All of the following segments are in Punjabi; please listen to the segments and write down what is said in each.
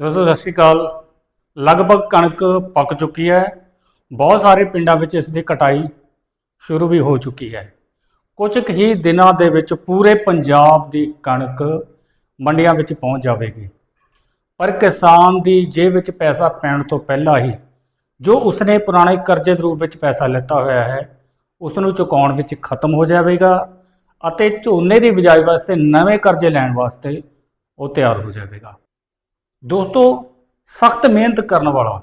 ਦੋਸਤੋ, ਸਤਿ ਸ਼੍ਰੀ ਅਕਾਲ। ਲਗਭਗ ਕਣਕ ਪੱਕ ਚੁੱਕੀ ਹੈ। ਬਹੁਤ ਸਾਰੇ ਪਿੰਡਾਂ ਵਿੱਚ ਇਸ ਦੀ ਕਟਾਈ ਸ਼ੁਰੂ ਵੀ ਹੋ ਚੁੱਕੀ ਹੈ। ਕੁਝ ਕੁ ਹੀ ਦਿਨਾਂ ਦੇ ਵਿੱਚ ਪੂਰੇ ਪੰਜਾਬ ਦੀ ਕਣਕ ਮੰਡੀਆਂ ਵਿੱਚ ਪਹੁੰਚ ਜਾਵੇਗੀ। ਪਰ ਕਿਸਾਨ ਦੀ ਜੇਬ ਵਿੱਚ ਪੈਸਾ ਪੈਣ ਤੋਂ ਪਹਿਲਾਂ ਹੀ ਜੋ ਉਸਨੇ ਪੁਰਾਣੇ ਕਰਜ਼ੇ ਦੇ ਰੂਪ ਵਿੱਚ ਪੈਸਾ ਲਿੱਤਾ ਹੋਇਆ ਹੈ ਉਸ ਨੂੰ ਚੁਕਾਉਣ ਵਿੱਚ ਖਤਮ ਹੋ ਜਾਵੇਗਾ ਅਤੇ ਝੋਨੇ ਦੀ ਬਿਜਾਈ ਵਾਸਤੇ ਨਵੇਂ ਕਰਜ਼ੇ ਲੈਣ ਵਾਸਤੇ ਉਹ ਤਿਆਰ ਹੋ ਜਾਵੇਗਾ। ਦੋਸਤੋ, ਸਖਤ ਮਿਹਨਤ ਕਰਨ ਵਾਲਾ,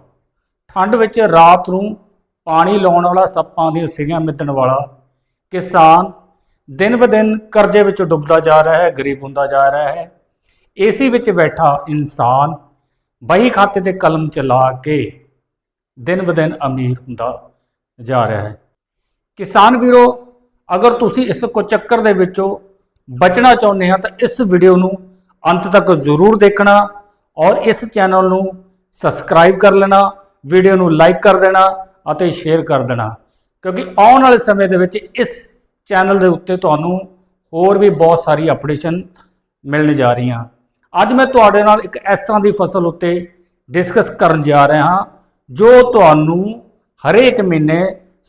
ਠੰਡ ਵਿੱਚ ਰਾਤ ਨੂੰ ਪਾਣੀ ਲਾਉਣ ਵਾਲਾ ਸੱਪਾਂ ਦੀਆਂ ਸਿਰੀਆਂ ਮਿੱਤਣ ਵਾਲਾ, ਕਿਸਾਨ ਦਿਨ ਬ ਦਿਨ ਕਰਜ਼ੇ ਵਿੱਚ ਡੁੱਬਦਾ ਜਾ ਰਿਹਾ ਹੈ, ਗਰੀਬ ਹੁੰਦਾ ਜਾ ਰਿਹਾ ਹੈ, ਏਸੀ ਵਿੱਚ ਬੈਠਾ ਇਨਸਾਨ ਬਹੀ ਖਾਤੇ ਤੇ ਕਲਮ ਚਲਾ ਕੇ ਦਿਨ ਬ ਦਿਨ ਅਮੀਰ ਹੁੰਦਾ ਜਾ ਰਿਹਾ ਹੈ। ਕਿਸਾਨ ਵੀਰੋ, ਅਗਰ ਤੁਸੀਂ ਇਸ ਕੁਚੱਕਰ ਦੇ ਵਿੱਚੋਂ ਬਚਣਾ ਚਾਹੁੰਦੇ ਹੋ, ਤਾਂ ਇਸ ਵੀਡੀਓ ਨੂੰ ਅੰਤ ਤੱਕ ਜ਼ਰੂਰ ਦੇਖਣਾ। ਔਰ ਇਸ ਚੈਨਲ ਨੂੰ ਸਬਸਕ੍ਰਾਈਬ ਕਰ ਲੈਣਾ, ਵੀਡੀਓ ਨੂੰ ਲਾਈਕ ਕਰ ਦੇਣਾ ਅਤੇ ਸ਼ੇਅਰ ਕਰ ਦੇਣਾ। ਕਿਉਂਕਿ ਆਉਣ ਵਾਲੇ ਸਮੇਂ ਦੇ ਵਿੱਚ ਇਸ ਚੈਨਲ ਦੇ ਉੱਤੇ ਤੁਹਾਨੂੰ ਹੋਰ ਵੀ ਬਹੁਤ ਸਾਰੀ ਅਪਡੇਸ਼ਨ ਮਿਲਣ ਜਾ ਰਹੀਆਂ। ਅੱਜ ਮੈਂ ਤੁਹਾਡੇ ਨਾਲ ਇੱਕ ਇਸ ਤਰ੍ਹਾਂ ਦੀ ਫਸਲ ਉੱਤੇ ਡਿਸਕਸ ਕਰਨ ਜਾ ਰਿਹਾ ਹਾਂ, ਜੋ ਤੁਹਾਨੂੰ ਹਰੇਕ ਮਹੀਨੇ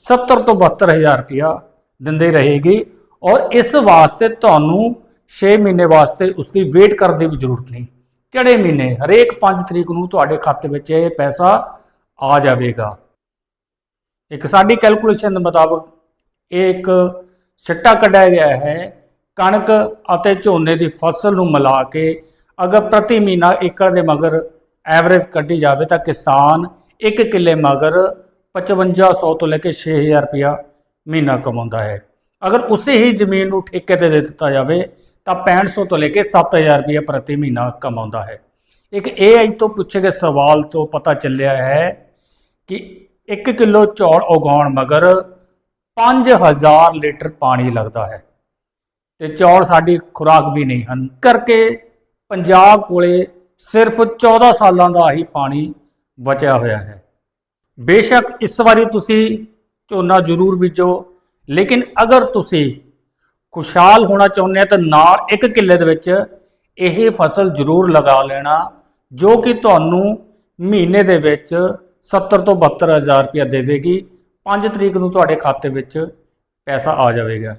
70 ਤੋਂ 72000 ਰੁਪਇਆ ਦਿੰਦੇ ਰਹੇਗੀ ਔਰ ਇਸ ਵਾਸਤੇ ਤੁਹਾਨੂੰ 6 ਮਹੀਨੇ ਵਾਸਤੇ ਉਸਦੀ ਵੇਟ ਕਰਨ ਦੀ ਵੀ ਜ਼ਰੂਰਤ ਨਹੀਂ। ਚੜੇ ਮਹੀਨੇ? ਹਰੇਕ 5 ਤਰੀਕ ਨੂੰ ਤੁਹਾਡੇ ਖਾਤੇ ਵਿੱਚ ਇਹ ਪੈਸਾ ਆ ਜਾਵੇਗਾ। ਇੱਕ ਸਾਡੀ ਕੈਲਕੂਲੇਸ਼ਨ ਦੇ ਮੁਤਾਬਕ ਇਹ ਇੱਕ ਸਿੱਟਾ ਕੱਢਿਆ ਗਿਆ ਹੈ। ਕਣਕ ਅਤੇ ਝੋਨੇ ਦੀ ਫਸਲ ਨੂੰ ਮਿਲਾ ਕੇ ਅਗਰ ਪ੍ਰਤੀ ਮਹੀਨਾ ਏਕੜ ਦੇ ਮਗਰ ਐਵਰੇਜ ਕੱਢੀ ਜਾਵੇ ਤਾਂ ਕਿਸਾਨ ਇੱਕ ਕਿੱਲੇ ਮਗਰ 5500 ਤੋਂ ਲੈ ਕੇ 6000 ਰੁਪਇਆ ਮਹੀਨਾ ਕਮਾਉਂਦਾ ਹੈ। ਅਗਰ ਉਸੇ ਹੀ ਜ਼ਮੀਨ ਨੂੰ ਠੇਕੇ ਤੇ ਦੇ ਦਿੱਤਾ ਜਾਵੇ ਤਾਂ 6500 ਤੋਂ ਲੈ ਕੇ 7000 ਰੁਪਇਆ ਪ੍ਰਤੀ ਮਹੀਨਾ ਕਮਾਉਂਦਾ ਹੈ। ਇੱਕ AI ਤੋਂ ਪੁੱਛੇ ਗਏ ਸਵਾਲ ਤੋਂ ਪਤਾ ਚੱਲਿਆ ਹੈ ਕਿ 1 ਕਿਲੋ ਚੌਲ ਉਗਾਉਣ ਮਗਰ 5000 ਲੀਟਰ ਪਾਣੀ ਲੱਗਦਾ ਹੈ ਤੇ ਚੌਲ ਸਾਡੀ ਖੁਰਾਕ ਵੀ ਨਹੀਂ ਹਨ। ਕਰਕੇ ਪੰਜਾਬ ਕੋਲੇ ਸਿਰਫ 14 ਸਾਲਾਂ ਦਾ ਹੀ ਪਾਣੀ ਬਚਿਆ ਹੋਇਆ ਹੈ। ਬੇਸ਼ੱਕ ਇਸ ਵਾਰੀ ਤੁਸੀਂ ਝੋਨਾ ਜ਼ਰੂਰ ਬੀਜੋ, ਲੇਕਿਨ ਅਗਰ ਤੁਸੀਂ ਖੁਸ਼ਹਾਲ ਹੋਣਾ ਚਾਹੁੰਦੇ ਆ ਤਾਂ ਨਾਲ ਇੱਕ ਕਿੱਲੇ ਦੇ ਵਿੱਚ ਇਹ ਫਸਲ ਜ਼ਰੂਰ ਲਗਾ ਲੈਣਾ, ਜੋ ਕਿ ਤੁਹਾਨੂੰ ਮਹੀਨੇ ਦੇ ਵਿੱਚ 70 ਤੋਂ 72000 ਰੁਪਇਆ ਦੇ ਦੇਗੀ। 5 ਤਰੀਕ ਨੂੰ ਤੁਹਾਡੇ ਖਾਤੇ ਵਿੱਚ ਪੈਸਾ ਆ ਜਾਵੇਗਾ।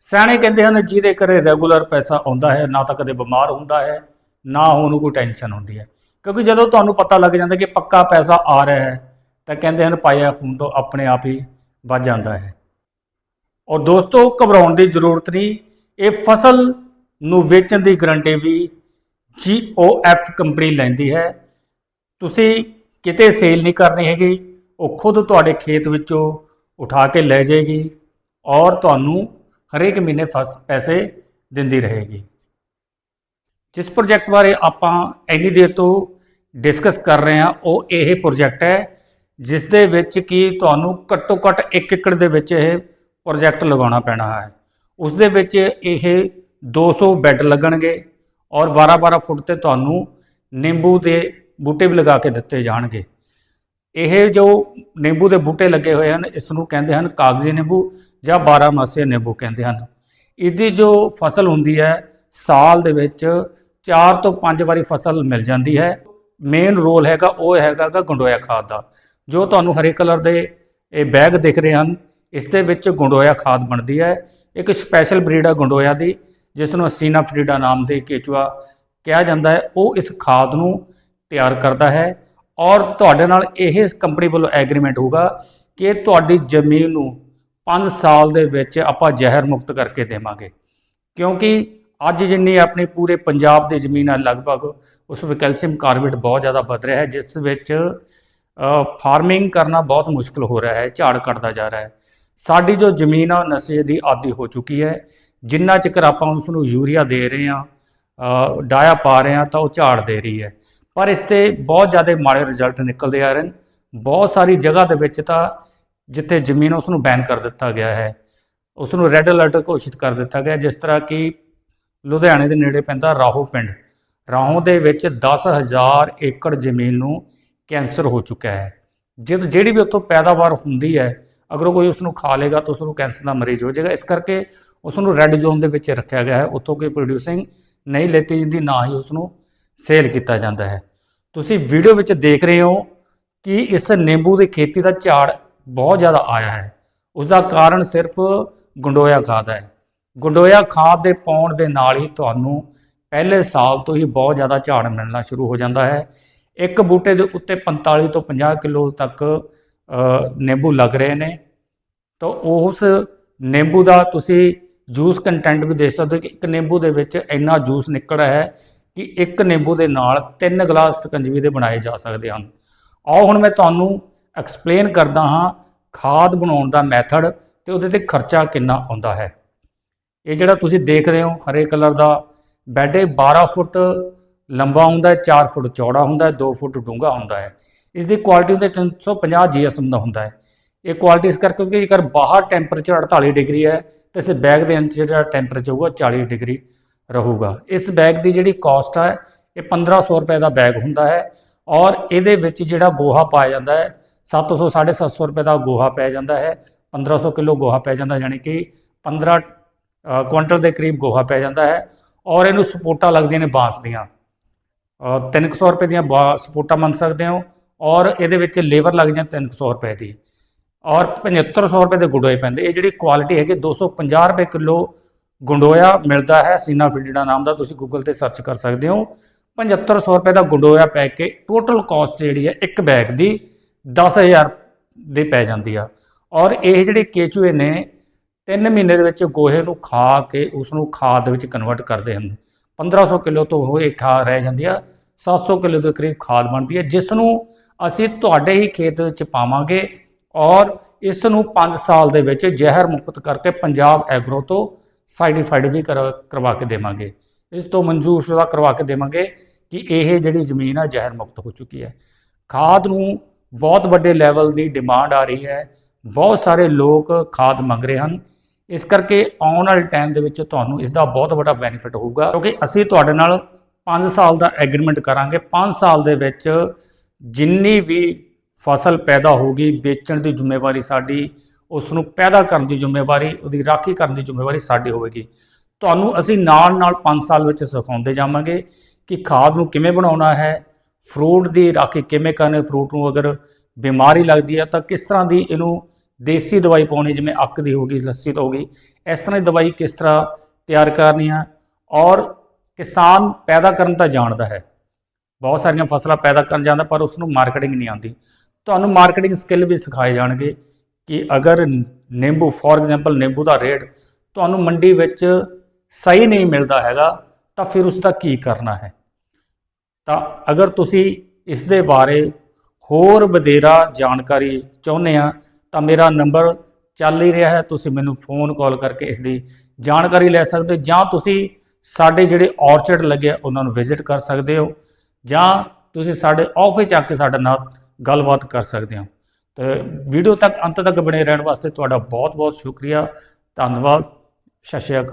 ਸਿਆਣੇ ਕਹਿੰਦੇ ਹਨ, ਜਿਹਦੇ ਘਰੇ ਰੈਗੂਲਰ ਪੈਸਾ ਆਉਂਦਾ ਹੈ, ਨਾ ਤਾਂ ਕਦੇ ਬਿਮਾਰ ਹੁੰਦਾ ਹੈ, ਨਾ ਉਹਨੂੰ ਕੋਈ ਟੈਨਸ਼ਨ ਹੁੰਦੀ ਹੈ। ਕਿਉਂਕਿ ਜਦੋਂ ਤੁਹਾਨੂੰ ਪਤਾ ਲੱਗ ਜਾਂਦਾ ਕਿ ਪੱਕਾ ਪੈਸਾ ਆ ਰਿਹਾ ਹੈ, ਤਾਂ ਕਹਿੰਦੇ ਹਨ, ਪਾਇਆ ਖੂਨ ਤੋਂ ਆਪਣੇ ਆਪ ਹੀ ਵੱਜ ਜਾਂਦਾ ਹੈ। ਔਰ ਦੋਸਤੋ, ਘਬਰਾਉਣ ਦੀ ਜ਼ਰੂਰਤ ਨਹੀਂ, ਇਹ ਫਸਲ ਨੂੰ ਵੇਚਣ ਦੀ ਗਰੰਟੀ ਵੀ GOF ਕੰਪਨੀ ਲੈਂਦੀ ਹੈ। ਤੁਸੀਂ ਕਿਤੇ ਸੇਲ ਨਹੀਂ ਕਰਨੀ ਹੈਗੀ, ਉਹ ਖੁਦ ਤੁਹਾਡੇ ਖੇਤ ਵਿੱਚੋਂ ਉਠਾ ਕੇ ਲੈ ਜਾਏਗੀ ਔਰ ਤੁਹਾਨੂੰ ਹਰੇਕ ਮਹੀਨੇ ਫਸ, ਪੈਸੇ ਦਿੰਦੀ ਰਹੇਗੀ। ਜਿਸ ਪ੍ਰੋਜੈਕਟ ਬਾਰੇ ਆਪਾਂ ਇੰਨੀ ਦੇਰ ਤੋਂ ਡਿਸਕਸ ਕਰ ਰਹੇ ਹਾਂ, ਉਹ ਇਹ ਪ੍ਰੋਜੈਕਟ ਹੈ, ਜਿਸ ਦੇ ਵਿੱਚ ਕੀ ਤੁਹਾਨੂੰ ਘੱਟੋ ਘੱਟ 1 ਏਕੜ ਦੇ ਵਿੱਚ ਇਹ ਪ੍ਰੋਜੈਕਟ ਲਗਾਉਣਾ ਪੈਣਾ ਹੈ। ਉਸ ਦੇ ਵਿੱਚ ਇਹ 200 ਬੈੱਡ ਲੱਗਣਗੇ ਔਰ 12-12 ਫੁੱਟ ਤੇ ਤੁਹਾਨੂੰ ਨਿੰਬੂ ਦੇ ਬੂਟੇ ਵੀ ਲਗਾ ਕੇ ਦਿੱਤੇ ਜਾਣਗੇ। ਇਹ ਜੋ ਨਿੰਬੂ ਦੇ ਬੂਟੇ ਲੱਗੇ ਹੋਏ ਹਨ, ਇਸ ਨੂੰ ਕਹਿੰਦੇ ਹਨ ਕਾਗਜ਼ੀ ਨਿੰਬੂ ਜਾਂ 12 ਮਾਸੇ ਨਿੰਬੂ ਕਹਿੰਦੇ ਹਨ। ਇਹਦੀ ਜੋ ਫਸਲ ਹੁੰਦੀ ਹੈ, ਸਾਲ ਦੇ ਵਿੱਚ 4 ਤੋਂ 5 ਵਾਰੀ ਫਸਲ ਮਿਲ ਜਾਂਦੀ ਹੈ। ਮੇਨ ਰੋਲ ਹੈਗਾ, ਉਹ ਹੈਗਾ ਗਾ ਗੰਡੋਇਆ ਖਾਦ ਦਾ। ਜੋ ਤੁਹਾਨੂੰ ਹਰੇ ਕਲਰ ਦੇ ਇਹ ਬੈਗ ਦਿਖ ਰਹੇ ਹਨ ਇਸ ਦੇ ਵਿੱਚ ਗੁੰਡੋਇਆ ਖਾਦ ਬਣਦੀ ਹੈ। ਇੱਕ ਸਪੈਸ਼ਲ ਬਰੀਡ ਹੈ ਗੁੰਡੋਇਆ ਦੀ ਜਿਸ ਨੂੰ ਅਸੀਨਾ ਫਰੀਡਾ ਨਾਮ ਦੇ ਕੇਚੂਆ ਕਿਹਾ ਜਾਂਦਾ ਹੈ। ਉਹ ਇਸ ਖਾਦ ਨੂੰ ਤਿਆਰ ਕਰਦਾ ਹੈ ਔਰ ਤੁਹਾਡੇ ਨਾਲ ਇਹ ਕੰਪਨੀ ਵੱਲੋਂ ਐਗਰੀਮੈਂਟ ਹੋਊਗਾ ਕਿ ਤੁਹਾਡੀ ਜ਼ਮੀਨ ਨੂੰ 5 ਸਾਲ ਦੇ ਵਿੱਚ ਆਪਾਂ ਜ਼ਹਿਰ ਮੁਕਤ ਕਰਕੇ ਦੇਵਾਂਗੇ। ਕਿਉਂਕਿ ਅੱਜ ਜਿੰਨੀ ਆਪਣੀ ਪੂਰੇ ਪੰਜਾਬ ਦੀ ਜ਼ਮੀਨ ਹੈ ਲਗਭਗ ਉਸ ਵਿੱਚ ਕੈਲਸ਼ੀਅਮ ਕਾਰਬੇਟ ਬਹੁਤ ਜ਼ਿਆਦਾ ਵੱਧ ਰਿਹਾ ਹੈ, ਜਿਸ ਵਿੱਚ ਫਾਰਮਿੰਗ ਕਰਨਾ ਬਹੁਤ ਮੁਸ਼ਕਲ ਹੋ ਰਿਹਾ ਹੈ, ਝਾੜ ਘਟਦਾ ਜਾ ਰਿਹਾ ਹੈ। ਸਾਡੀ ਜੋ ਜ਼ਮੀਨ ਆ, ਉਹ ਨਸ਼ੇ ਦੀ ਆਦੀ ਹੋ ਚੁੱਕੀ ਹੈ। ਜਿੰਨਾ ਚਿਰ ਆਪਾਂ ਉਸ ਨੂੰ ਯੂਰੀਆ ਦੇ ਰਹੇ ਹਾਂ ਡਾਇਆ ਪਾ ਰਹੇ ਹਾਂ, ਤਾਂ ਉਹ ਝਾੜ ਦੇ ਰਹੀ ਹੈ। ਪਰ ਇਸ ਤੇ ਬਹੁਤ ਜ਼ਿਆਦਾ ਮਾੜੇ ਰਿਜ਼ਲਟ ਨਿਕਲਦੇ ਆ ਰਹੇ ਨੇ। ਬਹੁਤ ਸਾਰੀ ਜਗ੍ਹਾ ਦੇ ਵਿੱਚ ਤਾਂ ਜਿੱਥੇ ਜ਼ਮੀਨ ਉਸ ਨੂੰ ਬੈਨ ਕਰ ਦਿੱਤਾ ਗਿਆ ਹੈ। ਉਸ ਨੂੰ ਰੈੱਡ ਅਲਰਟ ਘੋਸ਼ਿਤ ਕਰ ਦਿੱਤਾ ਗਿਆ, ਜਿਸ ਤਰ੍ਹਾਂ ਕਿ ਲੁਧਿਆਣੇ ਦੇ ਨੇੜੇ ਪੈਂਦਾ ਰਾਹੋਂ ਪਿੰਡ। ਰਾਹੋਂ ਦੇ ਵਿੱਚ 10000 ਏਕੜ ਜ਼ਮੀਨ ਨੂੰ ਕੈਂਸਰ ਹੋ ਚੁੱਕਾ ਹੈ। ਜਦ, ਜਿਹੜੀ ਵੀ ਉੱਥੋਂ ਪੈਦਾਵਾਰ ਹੁੰਦੀ ਹੈ ਅਗਰ ਉਹ ਕੋਈ ਉਸ ਨੂੰ ਖਾ ਲੇਗਾ ਤਾਂ ਉਸ ਨੂੰ ਕੈਂਸਰ ਦਾ ਮਰੀਜ਼ ਹੋ ਜਾਏਗਾ। ਇਸ ਕਰਕੇ ਉਸ ਨੂੰ ਰੈੱਡ ਜ਼ੋਨ ਦੇ ਵਿੱਚ ਰੱਖਿਆ ਗਿਆ ਹੈ। ਉੱਥੋਂ ਕੋਈ ਪ੍ਰੋਡਿਊਸਿੰਗ ਨਹੀਂ ਲੈਤੀ ਜਾਂਦੀ, ਨਾ ਹੀ ਉਸ ਨੂੰ ਸੇਲ ਕੀਤਾ ਜਾਂਦਾ ਹੈ। ਤੁਸੀਂ ਵੀਡੀਓ ਵਿੱਚ ਦੇਖ ਰਹੇ ਹੋ ਕਿ ਇਸ ਨਿੰਬੂ ਦੀ ਖੇਤੀ ਦਾ ਝਾੜ ਬਹੁਤ ਜ਼ਿਆਦਾ ਆਇਆ ਹੈ। ਉਸ ਦਾ ਕਾਰਨ ਸਿਰਫ ਗੰਡੋਇਆ ਖਾਦ ਹੈ। ਗੰਡੋਇਆ ਖਾਦ ਦੇ ਪਾਉਣ ਦੇ ਨਾਲ ਹੀ ਤੁਹਾਨੂੰ ਪਹਿਲੇ ਸਾਲ ਤੋਂ ਹੀ ਬਹੁਤ ਜ਼ਿਆਦਾ ਝਾੜ ਮਿਲਣਾ ਸ਼ੁਰੂ ਹੋ ਜਾਂਦਾ ਹੈ। ਇੱਕ ਬੂਟੇ ਦੇ ਉੱਤੇ 45 ਤੋਂ 50 ਕਿਲੋ ਤੱਕ ਨਿੰਬੂ ਲੱਗ ਰਹੇ ਨੇ। ਤਾਂ ਉਸ ਨਿੰਬੂ ਦਾ ਤੁਸੀਂ ਜੂਸ ਕੰਟੈਂਟ ਵੀ ਦੇਖ ਸਕਦੇ ਹੋ ਕਿ ਇੱਕ ਨਿੰਬੂ ਦੇ ਵਿੱਚ ਇੰਨਾ ਜੂਸ ਨਿਕਲ ਰਿਹਾ ਹੈ ਕਿ ਇੱਕ ਨਿੰਬੂ ਦੇ ਨਾਲ ਤਿੰਨ ਗਲਾਸ ਸਕੰਜਵੀ ਦੇ ਬਣਾਏ ਜਾ ਸਕਦੇ ਹਨ। ਆਓ ਹੁਣ ਮੈਂ ਤੁਹਾਨੂੰ ਐਕਸਪਲੇਨ ਕਰਦਾ ਹਾਂ ਖਾਦ ਬਣਾਉਣ ਦਾ ਮੈਥਡ ਤੇ ਉਹਦੇ ਤੇ ਖਰਚਾ ਕਿੰਨਾ ਆਉਂਦਾ ਹੈ। ਇਹ ਜਿਹੜਾ ਤੁਸੀਂ ਦੇਖ ਰਹੇ ਹੋ ਹਰੇ ਕਲਰ ਦਾ, ਬੈੱਡ ਇਹ 12 ਫੁੱਟ ਲੰਬਾ ਹੁੰਦਾ ਹੈ 4 ਫੁੱਟ ਚੌੜਾ ਹੁੰਦਾ ਹੈ 2 ਫੁੱਟ ਡੂੰਘਾ ਹੁੰਦਾ ਹੈ। ਇਸ ਦੀ ਕੁਆਲਿਟੀ ਹੁੰਦੀ ਹੈ 350 ਜੀਐਸਐਮ ਦਾ ਹੁੰਦਾ ਹੈ। ਇਹ ਕੁਆਲਿਟੀ ਇਸ ਕਰਕੇ ਕਿਉਂਕਿ ਜੇਕਰ ਬਾਹਰ ਟੈਂਪਰੇਚਰ 48 ਡਿਗਰੀ ਹੈ ਤੇ ਇਸ ਬੈਗ ਦੇ ਅੰਦਰ ਜਿਹੜਾ ਟੈਂਪਰੇਚਰ ਹੋਊਗਾ 40 ਡਿਗਰੀ ਰਹੂਗਾ। ਇਸ ਬੈਗ ਦੀ ਜਿਹੜੀ ਕਾਸਟ ਹੈ ਇਹ 1500 ਰੁਪਏ ਦਾ ਬੈਗ ਹੁੰਦਾ ਹੈ ਔਰ ਇਹਦੇ ਵਿੱਚ ਜਿਹੜਾ ਗੋਹਾ ਪਾਇਆ ਜਾਂਦਾ ਹੈ 700 750 ਰੁਪਏ ਦਾ ਗੋਹਾ ਪੈ ਜਾਂਦਾ ਹੈ 1500 ਕਿਲੋ ਗੋਹਾ ਪੈ ਜਾਂਦਾ ਯਾਨੀ ਕਿ 15 ਕੁਇੰਟਲ ਦੇ ਕਰੀਬ ਗੋਹਾ ਪੈ ਜਾਂਦਾ ਹੈ ਔਰ ਇਹਨੂੰ ਸਪੋਟਾਂ ਲੱਗਦੀਆਂ ਨੇ ਬਾਂਸ ਦੀਆਂ। ਅ, 300 ਰੁਪਏ ਦੀਆਂ ਬਾ- ਸਪੋਰਟਾਂ ਮੰਨ ਸਕਦੇ ਹੋ ਔਰ ਇਹਦੇ ਵਿੱਚ ਲੇਬਰ ਲੱਗ ਜਾਂ 300 ਰੁਪਏ ਦੀ। ਔਰ 7500 ਰੁਪਏ ਦੇ ਗੁੰਡੋਏ ਪੈਂਦੇ। ਇਹ ਜਿਹੜੀ ਕੁਆਲਿਟੀ ਹੈਗੀ 250 ਰੁਪਏ ਕਿਲੋ ਗੁੰਡੋਇਆ ਮਿਲਦਾ ਹੈ, ਸੀਨਾ ਫਿਲਡਾ ਨਾਮ ਦਾ, ਤੁਸੀਂ ਗੂਗਲ ਤੇ ਸਰਚ ਕਰ ਸਕਦੇ ਹੋ। 7500 ਰੁਪਏ ਦਾ ਗੁੰਡੋਇਆ ਪੈ ਕੇ ਟੋਟਲ ਕਾਸਟ ਜਿਹੜੀ ਹੈ ਇੱਕ ਬੈਗ ਦੀ 10000 ਦੇ ਪੈ ਜਾਂਦੀ ਆ। ਔਰ ਇਹ ਜਿਹੜੇ ਕੇਚੂਏ ਨੇ 3 ਮਹੀਨੇ ਦੇ ਵਿੱਚ ਗੋਹੇ ਨੂੰ ਖਾ ਕੇ ਉਸ ਨੂੰ ਖਾਦ ਵਿੱਚ ਕਨਵਰਟ ਕਰਦੇ ਹਨ। 1500 ਕਿਲੋ ਤੋਂ ਉਹ ਇੱਕ ਖਾ ਰਹਿ ਜਾਂਦੀ ਆ 700 ਕਿਲੋ ਦੇ ਕਰੀਬ ਖਾਦ ਬਣਦੀ ਹੈ ਜਿਸ ਨੂੰ ਅਸੀਂ ਤੁਹਾਡੇ ਹੀ ਖੇਤ ਵਿੱਚ ਪਾਵਾਂਗੇ। ਔਰ ਇਸ ਨੂੰ 5 ਸਾਲ ਦੇ ਵਿੱਚ ਜ਼ਹਿਰ ਮੁਕਤ ਕਰਕੇ ਪੰਜਾਬ ਐਗਰੋ ਤੋਂ ਸਰਟੀਫਾਈਡ ਵੀ ਕਰ- ਕਰਵਾ ਕੇ ਦੇਵਾਂਗੇ। ਇਸ ਤੋਂ ਮਨਜ਼ੂਰਸ਼ੁਦਾ ਕਰਵਾ ਕੇ ਦੇਵਾਂਗੇ ਕਿ ਇਹ ਜਿਹੜੀ ਜ਼ਮੀਨ ਆ, ਜ਼ਹਿਰ ਮੁਕਤ ਹੋ ਚੁੱਕੀ ਹੈ। ਖਾਦ ਨੂੰ ਬਹੁਤ ਵੱਡੇ ਲੈਵਲ ਦੀ ਡਿਮਾਂਡ ਆ ਰਹੀ ਹੈ। ਬਹੁਤ ਸਾਰੇ ਲੋਕ ਖਾਦ ਮੰਗ ਰਹੇ ਹਨ। ਇਸ ਕਰਕੇ ਆਉਣ ਵਾਲੇ ਟਾਈਮ ਦੇ ਵਿੱਚ ਤੁਹਾਨੂੰ ਇਸ ਦਾ ਬਹੁਤ ਵੱਡਾ ਬੈਨੀਫਿਟ ਹੋਊਗਾ। ਕਿਉਂਕਿ ਅਸੀਂ ਤੁਹਾਡੇ ਨਾਲ 5 ਸਾਲ ਦਾ ਐਗਰੀਮੈਂਟ ਕਰਾਂਗੇ। 5 ਸਾਲ ਦੇ ਵਿੱਚ ਜਿੰਨੀ ਵੀ ਫਸਲ ਪੈਦਾ ਹੋ ਗਈ, ਵੇਚਣ ਦੀ ਜ਼ਿੰਮੇਵਾਰੀ ਸਾਡੀ ਉਸ ਨੂੰ ਪੈਦਾ ਕਰਨ ਦੀ ਜ਼ਿੰਮੇਵਾਰੀ, ਉਹਦੀ ਰਾਖੀ ਕਰਨ ਦੀ ਜ਼ਿੰਮੇਵਾਰੀ ਸਾਡੀ ਹੋਵੇਗੀ। ਤੁਹਾਨੂੰ ਅਸੀਂ ਨਾਲ ਨਾਲ 5 ਸਾਲ ਵਿੱਚ ਸਿਖਾਉਂਦੇ ਜਾਵਾਂਗੇ ਕਿ ਖਾਦ ਨੂੰ ਕਿਵੇਂ ਬਣਾਉਣਾ ਹੈ, ਫਰੂਟ ਦੀ ਰਾਖੀ ਕਿਵੇਂ ਕਰਨੀ, ਫਰੂਟ ਨੂੰ ਅਗਰ ਬਿਮਾਰੀ ਲੱਗਦੀ ਹੈ ਤਾਂ ਕਿਸ ਤਰ੍ਹਾਂ ਦੀ ਇਹਨੂੰ ਦੇਸੀ ਦਵਾਈ ਪਾਉਣੀ, ਜਿਵੇਂ ਅੱਕ ਦੀ ਹੋ ਗਈ, ਲੱਸੀ ਤੋਂ ਹੋ ਗਈ, ਇਸ ਤਰ੍ਹਾਂ ਦੀ ਦਵਾਈ ਕਿਸ ਤਰ੍ਹਾਂ ਤਿਆਰ ਕਰਨੀ ਹੈ ਔਰ ਕਿਸਾਨ ਪੈਦਾ ਕਰਨ ਤਾਂ ਜਾਣਦਾ ਹੈ। ਬਹੁਤ ਸਾਰੀਆਂ ਫਸਲਾਂ ਪੈਦਾ ਕਰਨ ਜਾਂਦਾ ਪਰ ਉਸ ਨੂੰ ਮਾਰਕੀਟਿੰਗ ਨਹੀਂ ਆਉਂਦੀ। ਤੁਹਾਨੂੰ ਮਾਰਕੀਟਿੰਗ ਸਕਿੱਲ ਵੀ ਸਿਖਾਏ ਜਾਣਗੇ ਕਿ ਅਗਰ ਨਿੰਬੂ ਫੋਰ ਐਗਜ਼ਾਮਪਲ ਨਿੰਬੂ ਦਾ ਰੇਟ ਤੁਹਾਨੂੰ ਮੰਡੀ ਵਿੱਚ ਸਹੀ ਨਹੀਂ ਮਿਲਦਾ ਹੈਗਾ, ਤਾਂ ਫਿਰ ਉਸ ਦਾ ਕੀ ਕਰਨਾ ਹੈ? ਤਾਂ ਅਗਰ ਤੁਸੀਂ ਇਸ ਦੇ ਬਾਰੇ ਹੋਰ ਵਧੇਰਾ ਜਾਣਕਾਰੀ ਚਾਹੁੰਦੇ ਆ, ਤਾਂ ਮੇਰਾ ਨੰਬਰ ਚੱਲ ਹੀ ਰਿਹਾ ਹੈ, ਤੁਸੀਂ ਮੈਨੂੰ ਫੋਨ ਕਾਲ ਕਰਕੇ ਇਸ ਦੀ ਜਾਣਕਾਰੀ ਲੈ ਸਕਦੇ ਹੋ, ਜਾਂ ਤੁਸੀਂ ਸਾਡੇ ਜਿਹੜੇ ਔਰਚਡ ਲੱਗੇ ਆ, ਉਹਨਾਂ ਨੂੰ ਵਿਜ਼ਿਟ ਕਰ ਸਕਦੇ ਹੋ, ਜਾਂ ਤੁਸੀਂ ਸਾਡੇ ਆਫਿਸ ਆ ਕੇ ਸਾਡੇ ਨਾਲ ਗੱਲਬਾਤ ਕਰ ਸਕਦੇ ਹੋ। ਤੇ ਵੀਡੀਓ ਤੱਕ ਅੰਤ ਤੱਕ ਬਣੇ ਰਹਿਣ ਵਾਸਤੇ ਤੁਹਾਡਾ ਬਹੁਤ ਬਹੁਤ ਸ਼ੁਕਰੀਆ। ਧੰਨਵਾਦ। ਸਤਿ ਸ਼੍ਰੀ ਅਕਾਲ।